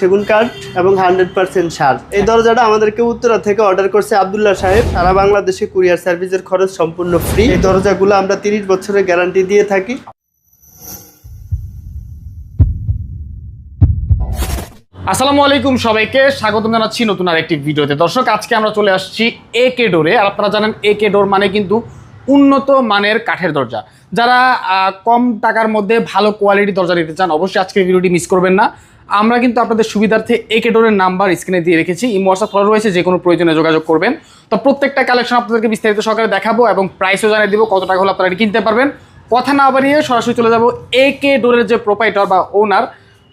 সেগুন কাঠ এবং হান্ড্রেড পার্সেন্ট সার। এই দরজাটা আমাদেরকে উত্তরা থেকে অর্ডার করছে আব্দুল্লাহ সাহেব। সারা বাংলাদেশে কুরিয়ার সার্ভিসের খরচ সম্পূর্ণ ফ্রি এই দরজাগুলো আমরা তিরিশ বছরের গ্যারান্টি দিয়ে থাকি। আসসালামু আলাইকুম সবাইকে। স্বাগতম জানাচ্ছি নতুন আরেকটি ভিডিওতে। দর্শক আজকে আমরা চলে আসছি এ কে ডোরে আর আপনারা জানেন এ কে ডোর মানে কিন্তু উন্নত মানের কাঠের দরজা। যারা কম টাকার মধ্যে ভালো কোয়ালিটি দরজা নিতে চান, অবশ্যই আজকের ভিডিওটি মিস করবেন না। আমরা কিন্তু আপনাদের সুবিধার্থে এ কে ডোরের নাম্বার স্ক্রিনে দিয়ে রেখেছি। ইমো হোয়াটসঅ্যাপ ফলো রয়েছে, যে কোনো প্রয়োজনে যোগাযোগ করবেন। তো প্রত্যেকটা কালেকশন আপনাদেরকে বিস্তারিত সহকারে দেখাবো এবং প্রাইসও জানিয়ে দিব কত টাকা হলে আপনারা কিনতে পারবেন। কথা না বাড়িয়ে সরাসরি চলে যাব এ কে ডোরের যে প্রোপাইটার বা ওনার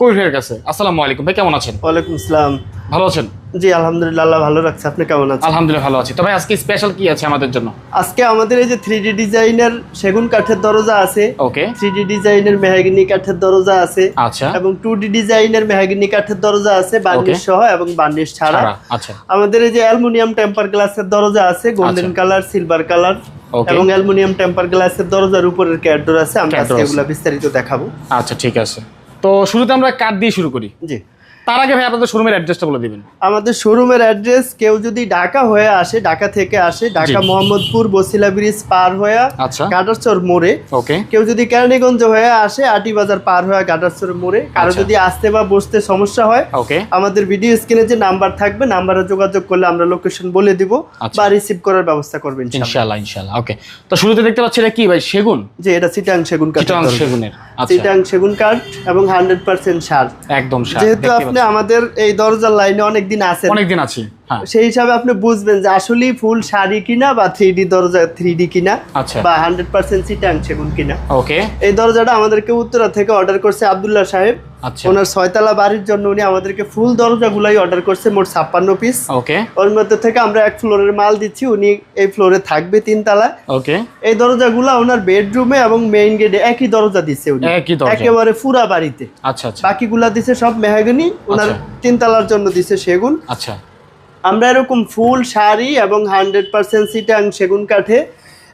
কবিরের কাছে। আসসালামু আলাইকুম ভাই, কেমন আছেন? ওয়ালাইকুম আসসালাম। ভালো আছেন? জি আলহামদুলিল্লাহ ভালো রাখছে। আপনি কেমন আছেন? আলহামদুলিল্লাহ ভালো আছি। তবে আজকে স্পেশাল কি আছে আমাদের জন্য? আজকে আমাদের এই যে থ্রি ডি ডিজাইনের সেগুন কাঠের দরজা আছে। ওকে থ্রি ডি ডিজাইনের মেহাগিনি কাঠের দরজা আছে। আচ্ছা। এবং টু ডি ডিজাইনের মেহাগিনি কাঠের দরজা আছে বার্নিশ সহ এবং বার্নিশ ছাড়া। আচ্ছা। আমাদের এই যে অ্যালুমিনিয়াম টেম্পার গ্লাসের দরজা আছে গোল্ডেন কালার সিলভার কালার। এবং অ্যালুমিনিয়াম টেম্পার গ্লাসের দরজার উপরের ক্যাডর আছে। আমরা আজকে। এগুলা বিস্তারিত দেখাবো। আচ্ছা ঠিক আছে। তো শুরুতে আমরা কার্ড দিয়ে শুরু করি। জি। তার আগে ভাই আপনাদের শোরুমের অ্যাড্রেসটা বলে দিবেন। আমাদের শোরুমের অ্যাড্রেস কেউ যদি ঢাকা হয়ে আসে ঢাকা থেকে আসে ঢাকা মোহাম্মদপুর বসিলা ব্রিজ পার হয়ে আচ্ছা। গাটারচর মোড়ে। ওকে। কেউ যদি কেরানীগঞ্জ হয়ে আসে আটি বাজার পার হয়ে গাটারচর মোড়ে। কারও আচ্ছা। যদি আসতে বা বসতে সমস্যা হয় ওকে। আমাদের ভিডিও স্ক্রিনে যে নাম্বার থাকবে নাম্বারে যোগাযোগ করলে আমরা লোকেশন বলে দিব আচ্ছা। বা রিসিভ করার ব্যবস্থা করবেন ইনশাআল্লাহ। ইনশাআল্লাহ ওকে। তো শুরুতে দেখতে পাচ্ছি এটা কি ভাই? সেগুন? যে এটা চিটাং সেগুন কাঠ চিটাং সেগুনের। চিটাং সেগুন কাঠ এবং হান্ড্রেড পার্সেন্ট সার। একদম সার, যেহেতু দেখতে আপনি আমাদের এই দরজার লাইনে অনেকদিন আছে। আছেন অনেকদিন আছি হ্যাঁ। সেই হিসাবে আপনি বুঝবেন যে আসলেই ফুল শাড়ি কিনা বা থ্রি ডি দরজা থ্রি ডি কিনা আচ্ছা। বা হান্ড্রেড পার্সেন্ট সিটাং সেগুন কিনা। ওকে এই দরজাটা আমাদেরকে উত্তরা থেকে অর্ডার করছে আবদুল্লাহ সাহেব। ওনার ছয়তলা বাড়ির জন্য উনি আমাদেরকে ফুল দরজাগুলাই অর্ডার করছে মোট ছাপ্পান্ন পিস ওকে। ওর মধ্যে থেকে আমরা এক ফ্লোরের মাল দিচ্ছি উনি এই ফ্লোরে থাকবে তিন তলায় ওকে। এই দরজাগুলো ওনার বেডরুমে এবং মেইন গেটে একই দরজা দিচ্ছে উনি। একই দরজা। একেবারে পুরা বাড়িতে। আচ্ছা আচ্ছা। বাকিগুলা দিছে সব মেহাগনি ওনার আচ্ছা। তিন তলার জন্য দিছে সেগুন। আচ্ছা। আমরা এরকম ফুল শাড়ি এবং হান্ড্রেড পার্সেন্ট সিটাং সেগুন কাঠে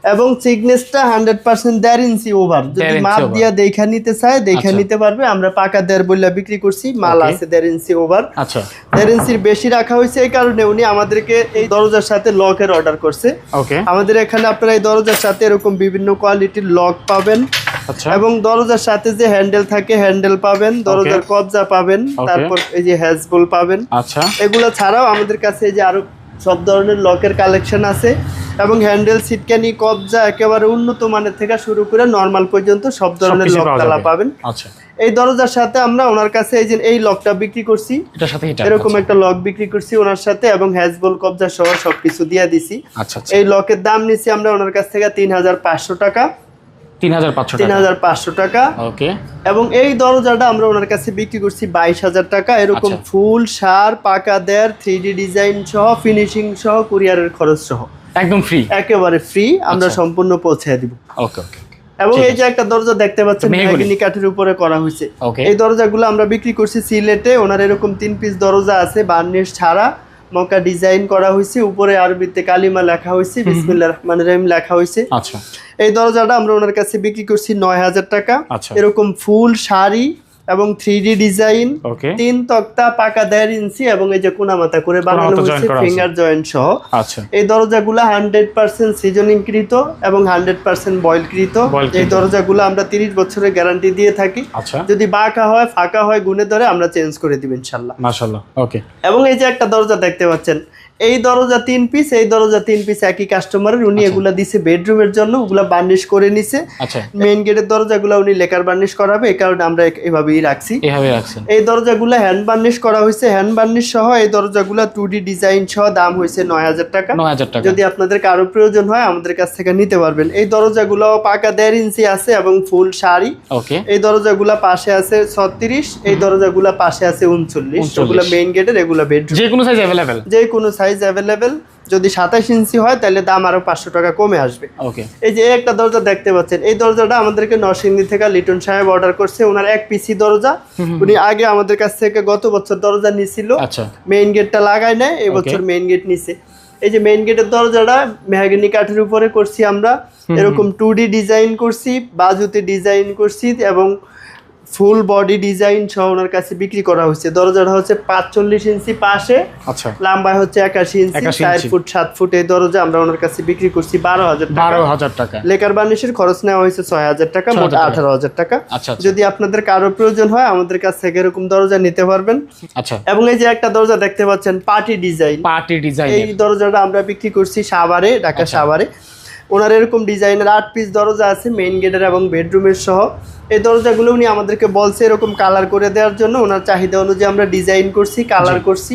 এবং সিগনেসটা হান্ড্রেড পার্সেন্ট দেড় ইঞ্চি ওভার যদি মাপ। দিয়া দেখা নিতে চায় দেখা আচ্ছা। নিতে পারবে। আমরা পাকা দেড় বইলা বিক্রি করছি মাল আছে দেড় ইঞ্চি ওভার আচ্ছা। দেড় ইঞ্চির বেশি রাখা হয়েছে এই কারণে উনি আমাদেরকে এই দরজার সাথে লকের অর্ডার করছে। ওকে আমাদের এখানে আপনারা এই দরজার সাথে এরকম বিভিন্ন কোয়ালিটির লক পাবেন। আচ্ছা। এবং দরজার সাথে যে হ্যান্ডেল থাকে হ্যান্ডেল পাবেন। দরজার কবজা পাবেন। তারপর এই যে হ্যাজবল পাবেন। আচ্ছা। এগুলো ছাড়াও আমাদের কাছে এই যে আরও সব ধরনের লকের কালেকশন আছে। এবং হ্যান্ডেল সিটকানি কবজা একেবারে উন্নত মানের থেকে শুরু করে নর্মাল পর্যন্ত সব ধরনের লক তালা পাবেন। আচ্ছা। এই দরজার সাথে আমরা ওনার কাছে এই যে এই লকটা বিক্রি করছি। এরকম একটা লক বিক্রি করছি ওনার সাথে এবং হ্যাজবল কবজা সহ সবকিছু দিয়ে দিছি। আচ্ছা আচ্ছা। এই লকের দাম নিছি আমরা ওনার কাছ থেকে তিন হাজার পাঁচশো টাকা। তিন হাজার পাঁচশো তিন টাকা। ওকে। এবং এই দরজাটা আমরা ওনার কাছে বিক্রি করছি বাইশ হাজার টাকা। এরকম আচ্ছা। ফুল সার পাকা দেড় থ্রি ডি ডিজাইন সহ ফিনিশিং সহ কুরিয়ারের খরচ সহ। একদম ফ্রি একেবারে ফ্রি আমরা আচ্ছা। সম্পূর্ণ পৌঁছে দিব। ওকে ওকে এবং এই যে একটা দরজা দেখতে পাচ্ছেন মেহগনি। মেহগনি কাঠের উপরে করা হয়েছে। এই দরজাগুলো আমরা বিক্রি করছি সিলেটে ওনার এরকম তিন পিস দরজা আছে বার্নিশ ছাড়া মকা ডিজাইন করা হয়েছে উপরে আরবিতে কালিমা লেখা হয়েছে বিসমিল্লাহ রহমান রহিম লেখা হয়েছে। আচ্ছা। এই দরজাটা আমরা ওনার কাছে বিক্রি করছি নয় হাজার টাকা। আচ্ছা। এরকম ফুল শাড়ি এবং থ্রি ডি ডিজাইন তিন তক্তা পাকা দেড় ইঞ্চি এবং এই যে কোনামাতা করে বানানো হয়েছে ফিঙ্গার জয়েন্ট সহ। আচ্ছা। এই দরজাগুলো হান্ড্রেড পার্সেন্ট সিজনিং কৃত এবং হান্ড্রেড পার্সেন্ট বয়েল কৃত। এই দরজাগুলো আমরা তিরিশ বছরের গ্যারান্টি দিয়ে থাকি। আচ্ছা। যদি বাঁকা হয় ফাঁকা হয় গুনে ধরে আমরা চেঞ্জ করে দিব ইনশাল্লাহ। মাশাল্লাহ ওকে এবং এই যে একটা দরজা দেখতে পাচ্ছেন এই দরজা তিন পিস এই দরজা তিন পিস একই কাস্টমারের উনি এগুলা দিছে বেডরুমের জন্য ওগুলা বার্নিশ করে নিছে। আচ্ছা। মেইন গেটের দরজাগুলো উনি লেকার বার্নিশ করাবে এই কারণে আমরা এভাবেই রাখছি। এই দরজাগুলো হ্যান্ড বার্নিশ করা হয়েছে। হ্যান্ড বার্নিশ সহ এই দরজাগুলো টু ডি ডিজাইন সহ দাম হয়েছে নয় হাজার টাকা। যদি আপনাদের কারও প্রয়োজন হয় আমাদের কাছ থেকে নিতে পারবেন। এই দরজাগুলো পাকা দেড় ইঞ্চি আছে এবং ফুল শাড়ি। ওকে। এই দরজাগুলা পাশে আছে ছত্রিশ এই দরজাগুলা পাশে আছে উনচল্লিশ। 39 ওগুলো মেইন গেটের এগুলো বেডরুম যে কোনো সাইজ অ্যাভেলেবেল যে কোনো সাইজ অ্যাভেলেবেল যদি সাতাশ ইঞ্চি হয় তাহলে দাম আরও পাঁচশো টাকা কমে আসবে। এই যে একটা দরজা দেখতে পাচ্ছেন এই দরজাটা আমাদেরকে নরসিংদী থেকে লিটন সাহেব অর্ডার করছে। ওনার এক পিসি দরজা। উনি আগে আমাদের কাছ থেকে গত বছর দরজা নিছিল। আচ্ছা। মেইন গেটটা লাগায় নাই এই বছর মেইন গেট নিছে। এই যে মেইন গেটের দরজাটা মেহাগিনি কাঠের উপরে করছি আমরা। এরকম টু ডি ডিজাইন করছি বাজুতে ডিজাইন করছি এবং ফুল বডি ডিজাইন সহ ওনার কাছে বিক্রি করা হয়েছে। দরজাটা হচ্ছে পাঁচচল্লিশ ইঞ্চি পাশে আচ্ছা। লম্বায় হচ্ছে একাশি ইঞ্চি চার ফুট সাত ফুট এই দরজা আমরা ওনার কাছে বিক্রি করছি বারো হাজার বারো হাজার টাকা। লেকার বার্নিশের খরচ নেওয়া হয়েছে ছয় হাজার টাকা মোট আঠারো হাজার টাকা। আচ্ছা আচ্ছা। যদি আপনাদের কারও প্রয়োজন হয় আমাদের কাছ থেকে এরকম দরজা নিতে পারবেন। আচ্ছা। এবং এই যে একটা দরজা দেখতে পাচ্ছেন পার্টি ডিজাইন। পার্টি ডিজাইন এই দরজাটা আমরা বিক্রি করছি সাভারে ঢাকা। সাভারে। ওনার এরকম ডিজাইনের আট পিস দরজা আছে মেইন গেটের এবং বেডরুমের সহ। এই দরজাগুলো উনি আমাদেরকে বলছে এরকম কালার করে দেওয়ার জন্য। ওনার চাহিদা অনুযায়ী আমরা ডিজাইন করছি কালার করছি।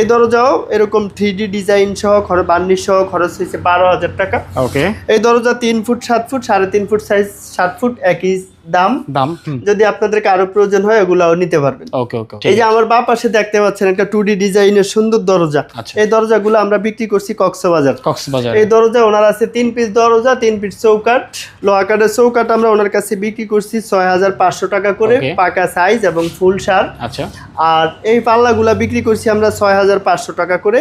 এই দরজাও এরকম থ্রি ডিজাইন সহ খরচ বান্নি সহ খরচ হয়েছে বারো হাজার টাকা। ওকে এই দরজা তিন ফুট সাত ফুট সাড়ে তিন ফুট সাইজ সাত ফুট একই দাম দাম যদি আপনাদের কারও প্রয়োজন হয় এগুলাও নিতে পারবেন। ওকে ওকে এই যে আমার বা পাশে দেখতে পাচ্ছেন একটা টু ডিজাইনের সুন্দর দরজা। আচ্ছা। এই দরজাগুলো আমরা বিক্রি করছি কক্সবাজার। কক্সবাজার। এই দরজা ওনার আছে তিন পিস দরজা তিন পিস চৌকাট লোহা কাঠের চৌকাট আমরা ওনার কাছে বিক্রি করছি ছয় হাজার পাঁচশো টাকা করে পাকা সাইজ এবং ফুল সার। আচ্ছা। আর এই পাল্লাগুলা বিক্রি করছি আমরা ছয় হাজার পাঁচশো টাকা করে।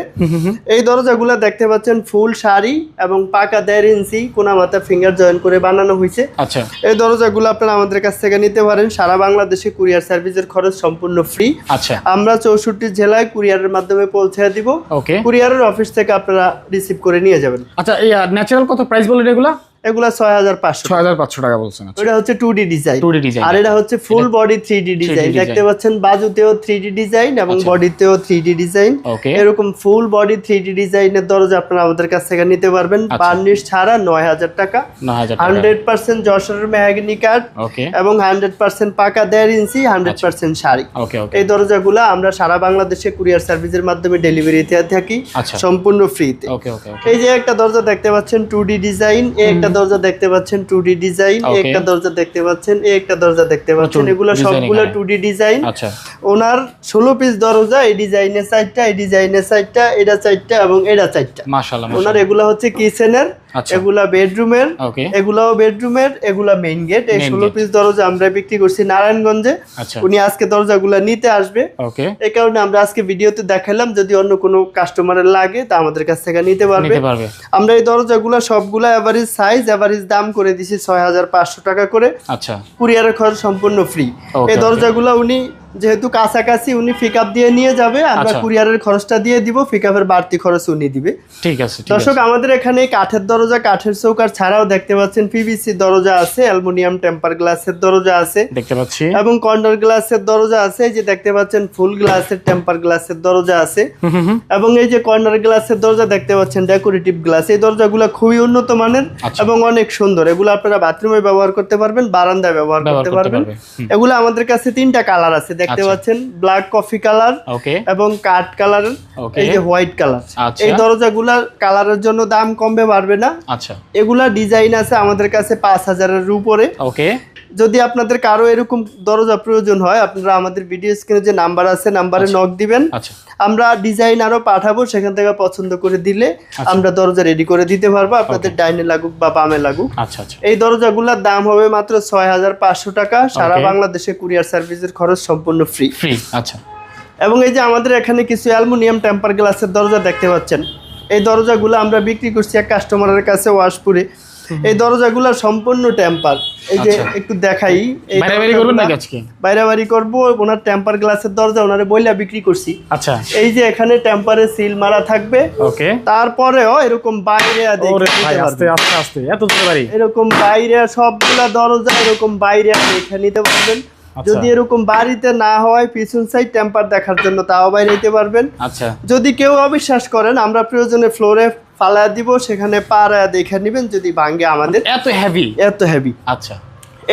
এই দরজাগুলো দেখতে পাচ্ছেন ফুল শাড়ি এবং পাকা দেড় ইঞ্চি কোনা মাথা ফিঙ্গার জয়েন করে বানানো হয়েছে আচ্ছা। এই দরজাগুলো আপনারা আমাদের কাছ থেকে নিতে পারেন। সারা বাংলাদেশে কুরিয়ার সার্ভিসের খরচ সম্পূর্ণ ফ্রি আচ্ছা। আমরা চৌষট্টি জেলায় কুরিয়ারের মাধ্যমে পৌঁছে দিব। ওকে কুরিয়ারের অফিস থেকে আপনারা রিসিভ করে নিয়ে যাবেন। আচ্ছা এই ন্যাচারাল কত? প্রাইস বলেন এগুলা? এগুলা ছয় হাজার পাঁচশো ছয় হাজার পাঁচশো টাকা বলছেন আচ্ছা। এটা হচ্ছে two D design 2D design। আর এটা হচ্ছে full body three D design দেখতে পাচ্ছেন বাজুতেও থ্রি ডি ডিজাইন এবং আচ্ছা। বডিতেও থ্রি ডি ডিজাইন এরকম ফুল বডি থ্রি ডি ডিজাইনের দরজা আপনারা আমাদের কাছ থেকে নিতে পারবেন। আচ্ছা। বার্নিশ ছাড়া নয় হাজার টাকা। হান্ড্রেড পার্সেন্ট যশোরের মেহাগিনি কাঠ এবং হান্ড্রেড পার্সেন্ট পাকা দেড় ইঞ্চি হান্ড্রেড পার্সেন্ট শাড়ি। এই দরজাগুলো আমরা সারা বাংলাদেশে কুরিয়ার সার্ভিসের মাধ্যমে ডেলিভারি দিয়ে থাকি। আচ্ছা। সম্পূর্ণ ফ্রিতে এই যে একটা দরজা দেখতে পাচ্ছেন টু ডি ডিজাইন এই একটা দরজা দেখতে পাচ্ছেন টু ডি ডিজাইন একটা দরজা দেখতে পাচ্ছেন একটা দরজা দেখতে পাচ্ছেন। এগুলো সবগুলো টু ডি ডিজাইন ওনার ষোলো পিস দরজা এই ডিজাইনের সাইডটা এই ডিজাইনের সাইডটা এটা চারটা এবং এটা চারটা। ওনার এগুলা হচ্ছে কিচেনের আচ্ছা। এগুলা বেডরুমের এগুলাও বেডরুমের এগুলা মেইন গেট এই ষোলো পিস দরজা আমরা বিক্রি করছি নারায়ণগঞ্জে। আচ্ছা। উনি আজকে দরজাগুলা নিতে আসবে। এই কারণে আমরা আজকে ভিডিওতে দেখালাম যদি অন্য কোনো কাস্টমারের লাগে তা আমাদের কাছ থেকে নিতে পারবে। আমরা এই দরজাগুলো সবগুলো অ্যাভারেজ সাইজ অ্যাভারেজ দাম করে দিছি ছয় হাজার পাঁচশো টাকা করে। আচ্ছা। কুরিয়ারের খরচ সম্পূর্ণ ফ্রি এই. দরজাগুলো উনি যেহেতু কাছাকাছি উনি পিক দিয়ে নিয়ে যাবে আমরা আচ্ছা। কুরিয়ারের খরচটা দিয়ে দিব পিক বাড়তি খরচ উনি দিবে ঠিক আছে দর্শক আমাদের এখানে কাঠের দরজা কাঠের চৌকার ছাড়াও দেখতে পাচ্ছেন পিভিসি দরজা আছে অ্যালুমিনিয়াম টেম্পার গ্লাসের দরজা আছে দেখতে পাচ্ছি এবং কর্নার গ্লাসের দরজা আছে যে দেখতে পাচ্ছেন ফুল গ্লাসের টেম্পার গ্লাসের দরজা আছে। এবং এই যে কর্নার গ্লাসের দরজা দেখতে পাচ্ছেন ডেকোরেটিভ গ্লাস এই দরজাগুলো খুবই উন্নত মানের আচ্ছা। এবং অনেক সুন্দর এগুলো আপনারা বাথরুমে ব্যবহার করতে পারবেন বারান্দায় ব্যবহার করতে পারবেন পারবে। এগুলো আমাদের কাছে তিনটা কালার আছে দেখতে আচ্ছা। পাচ্ছেন ব্ল্যাক কফি কালার এবং কাঠ কালার. এই যে হোয়াইট কালার আচ্ছা। এই দরজাগুলার কালারের জন্য দাম কমবে পারবে না আচ্ছা এগুলা ডিজাইন আছে আমাদের কাছে পাঁচ হাজারের উপরে ওকে যদি আপনাদের কারও এরকম দরজা প্রয়োজন হয় আপনারা আমাদের ভিডিও স্ক্রিনে যে নাম্বার আছে নাম্বারে নক দিবেন। আচ্ছা। আমরা ডিজাইন আরও পাঠাবো সেখান থেকে পছন্দ করে দিলে আমরা দরজা রেডি করে দিতে পারব আপনাদের ডাইনে লাগুক বা বামে লাগুক। আচ্ছা আচ্ছা। এই দরজাগুলোর দাম হবে মাত্র ছয় হাজার পাঁচশো টাকা। সারা বাংলাদেশে কুরিয়ার সার্ভিসের খরচ সম্পূর্ণ ফ্রি ফ্রি আচ্ছা। এবং এই যে আমাদের এখানে কিছু অ্যালুমিনিয়াম টেম্পার গ্লাসের দরজা দেখতে পাচ্ছেন। এই দরজাগুলো আমরা বিক্রি করছি এক কাস্টমারের কাছে ওয়াশপুরে। এই দরজাগুলো সম্পূর্ণ টেম্পার এই যে আচ্ছা। একটু দেখাই এই বাইরে বাইরে করবেন নাকি আজকে? বাইরে বাড়ি করব ওনার টেম্পার গ্লাসের দরজা ওনারে বইলা বিক্রি করছি। আচ্ছা। এই যে এখানে টেম্পারে সিল মারা থাকবে। ওকে। তারপরেও এরকম বাইরে। আস্তে আস্তে আস্তে এত দূরে বাড়ি? এরকম বাইরে সবগুলা দরজা এরকম বাইরে দেখে নিতে পারবেন। আচ্ছা। যদি এরকম বাড়িতে না হয় পিছন সাইড টেম্পার দেখার জন্য তাও বাইরে নিতে পারবেন। আচ্ছা। যদি কেউ অবিশ্বাস করেন আমরা প্রয়োজনে ফ্লোরে ফালায়া দিব সেখানে পাড়ায় দেখে নেবেন যদি ভাঙ্গে আমাদের। এত হেভি এত হেভি আচ্ছা।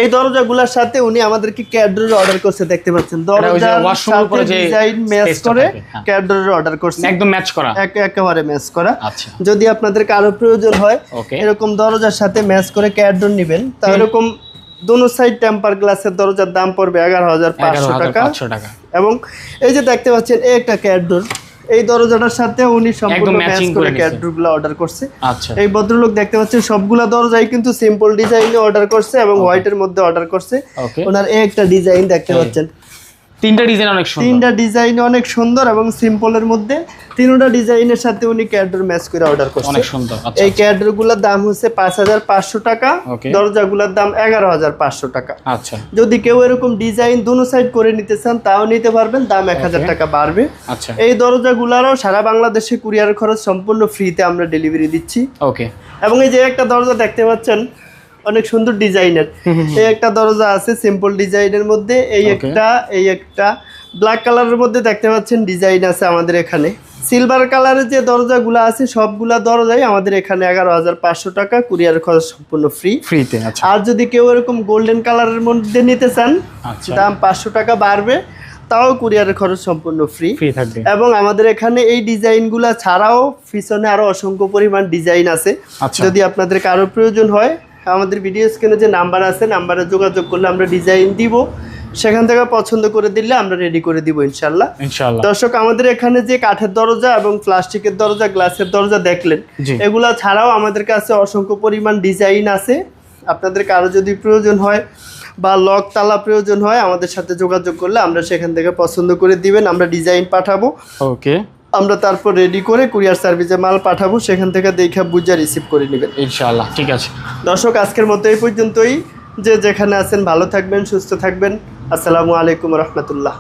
এই দরজাগুলোর সাথে উনি আমাদেরকে ক্যাডরের অর্ডার করছে দেখতে পাচ্ছেন। দরজার সাথে যে ডিজাইন ম্যাচ করে হ্যাঁ। ক্যাডরের অর্ডার করছে। একদম ম্যাচ করা। এক একেবারে ম্যাচ করা। আচ্ছা। যদি আপনাদের কারও প্রয়োজন হয় এরকম দরজার সাথে ম্যাচ করে ক্যাডর নেবেন তা এরকম দোনো সাইড টেম্পার গ্লাসের দরজার দাম পড়বে এগারো হাজার পাঁচশো টাকা। এবং এই যে দেখতে পাচ্ছেন এই একটা ক্যাডর। এই দরজাটার সাথে উনি সম্পূর্ণ ম্যাচ করে করে নিছে। ক্যাডরগুলো অর্ডার করছে। আচ্ছা। এই ভদ্রলোক দেখতে পাচ্ছেন সবগুলা দরজাই কিন্তু সিম্পল ডিজাইনে অর্ডার করছে এবং হোয়াইটের মধ্যে অর্ডার করছে। ওনার এই একটা ডিজাইন দেখতে পাচ্ছেন। তিনটা ডিজাইন অনেক সুন্দর। তিনটা ডিজাইন অনেক সুন্দর এবং সিম্পলের মধ্যে তিনটা ডিজাইনের সাথে উনি ক্যাডর ম্যাচ করে অর্ডার করছে। অনেক সুন্দর আচ্ছা এই ক্যাডরগুলোর দাম হচ্ছে পাঁচ হাজার পাঁচশো টাকা Okay. দরজাগুলোর দাম এগারো হাজার পাঁচশো টাকা। আচ্ছা। যদি কেউ এরকম ডিজাইন দুনো সাইড করে নিতে চান তাও নিতে পারবেন দাম এক হাজার Okay. টাকা বাড়বে। আচ্ছা। এই দরজাগুলারও সারা বাংলাদেশে কুরিয়ার খরচ সম্পূর্ণ ফ্রিতে আমরা ডেলিভারি দিচ্ছি। ওকে এবং এই যে একটা দরজা দেখতে পাচ্ছেন অনেক সুন্দর ডিজাইনের। এই একটা দরজা আছে সিম্পল ডিজাইনের মধ্যে। এই একটা এই একটা। ব্ল্যাক কালারের মধ্যে দেখতে পাচ্ছেন ডিজাইন আছে আমাদের এখানে। সিলভার কালারের যে দরজাগুলো আছে সবগুলা দরজাই আমাদের এখানে এগারো হাজার পাঁচশো টাকা কুরিয়ার খরচ সম্পূর্ণ ফ্রি ফ্রিতে আচ্ছা। আর যদি কেউ এরকম গোল্ডেন কালারের মধ্যে নিতে চান আচ্ছা। দাম পাঁচশো টাকা বাড়বে তাও কুরিয়ারের খরচ সম্পূর্ণ ফ্রি ফ্রি থাকবে। এবং আমাদের এখানে এই ডিজাইনগুলো ছাড়াও পিছনে আরও অসংখ্য পরিমাণ ডিজাইন আছে। আচ্ছা। যদি আপনাদের কারও প্রয়োজন হয় আমাদের ভিডিও স্ক্রিনে যে নাম্বার আছে নাম্বারে যোগাযোগ করলে আমরা ডিজাইন দিব। সেখান থেকে পছন্দ করে দিলে আমরা রেডি করে দিব ইনশাল্লাহ ইনশাআল্লাহ। দর্শক আমাদের এখানে যে কাঠের দরজা এবং প্লাস্টিকের দরজা গ্লাসের দরজা দেখলেন। এগুলা ছাড়াও আমাদের কাছে অসংখ্য পরিমাণ ডিজাইন আছে। আপনাদের কারও যদি প্রয়োজন হয় বা লক তালা প্রয়োজন হয় আমাদের সাথে যোগাযোগ করলে আমরা সেখান থেকে পছন্দ করে দিবেন আমরা ডিজাইন পাঠাবো। ওকে আমরা তারপর রেডি করে কুরিয়ার সার্ভিসে মাল পাঠাবো সেখান থেকে দেখে বুঝে রিসিভ করে নেবেন। ইনশাআল্লাহ ঠিক আছে। দর্শক আজকের মতো এই পর্যন্তই। যে যেখানে আছেন ভালো থাকবেন সুস্থ থাকবেন। আসসালামু আলাইকুম রহমতুল্লাহ।